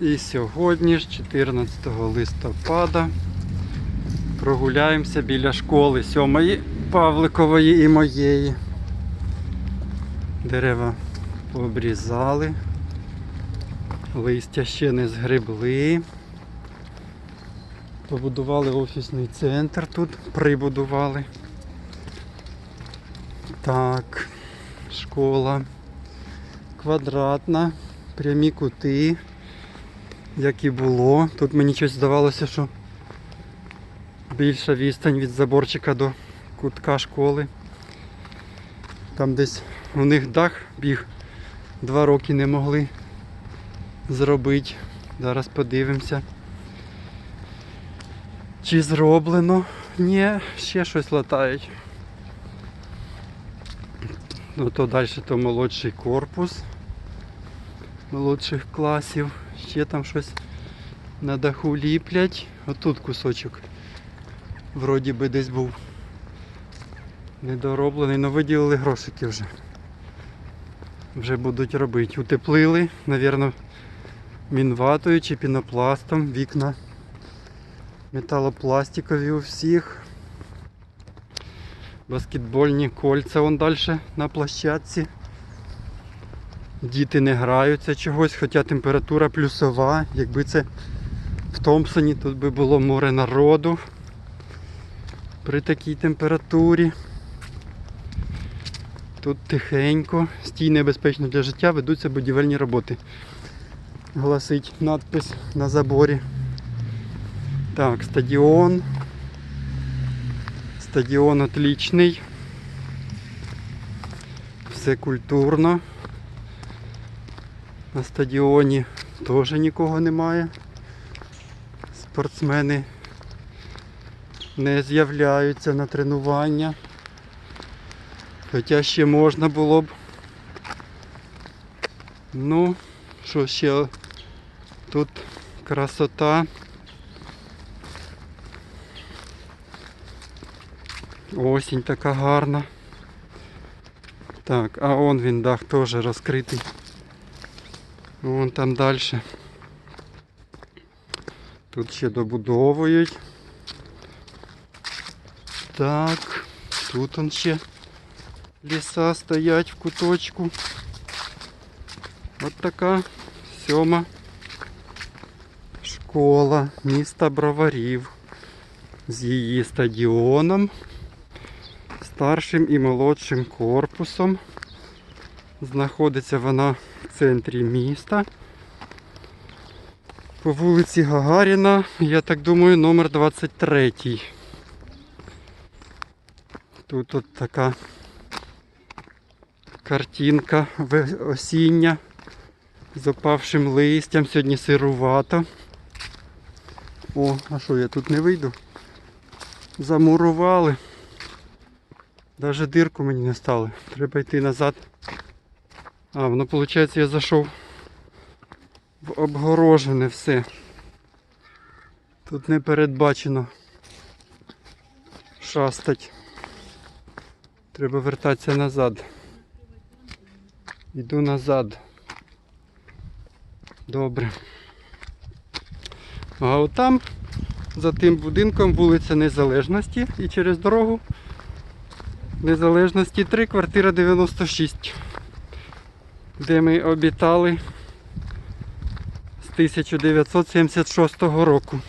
І сьогодні ж, 14 листопада, прогуляємося біля школи сьомої Павликової і моєї. Дерева пообрізали, листя ще не згребли. Побудували офісний центр тут, прибудували. Так, школа квадратна, прямі кути, як і було. Тут мені щось здавалося, що більша відстань від заборчика до кутка школи. Там десь у них дах біг, два роки не могли зробити. Зараз подивимося. Чи зроблено? Ні, ще щось латають. Ну то далі то молодший корпус молодших класів. Ще там щось на даху ліплять. Отут кусочок. Вроді би десь був недороблений, але виділили грошики вже. Вже будуть робити. Утеплили, мабуть, мінватою чи пінопластом вікна. Металопластикові у всіх. Баскетбольні кольця вон далі на площадці. Діти не граються чогось, хоча температура плюсова. Якби це в Томпсоні, тут би було море народу при такій температурі. Тут тихенько, стій небезпечно для життя, ведуться будівельні роботи. Гласить надпис на заборі. Так, стадіон. Стадіон отлічний. Все культурно. На стадіоні теж нікого немає. Спортсмени не з'являються на тренування. Хоча ще можна було б. Ну, що ще тут красота. Осінь така гарна. Так, а он він дах теж розкритий. Вон там далі. Тут ще добудовують. Так, тут он ще ліса стоять в куточку. От така сьома школа міста Броварів з її стадіоном, старшим і молодшим корпусом. Знаходиться вона в центрі міста. По вулиці Гагаріна, я так думаю, номер 23. Тут от така картинка осіння з опавшим листям. Сьогодні сирувато. О, а що я тут не вийду? Замурували. Даже дирку мені не стали. Треба йти назад. А, воно виходить, я зайшов в обгорожене все. Тут не передбачено шастать. Треба вертатися назад. Йду назад. Добре. А от там, за тим будинком, вулиця Незалежності і через дорогу Незалежності 3, квартира 96 де ми обітали з 1976 року.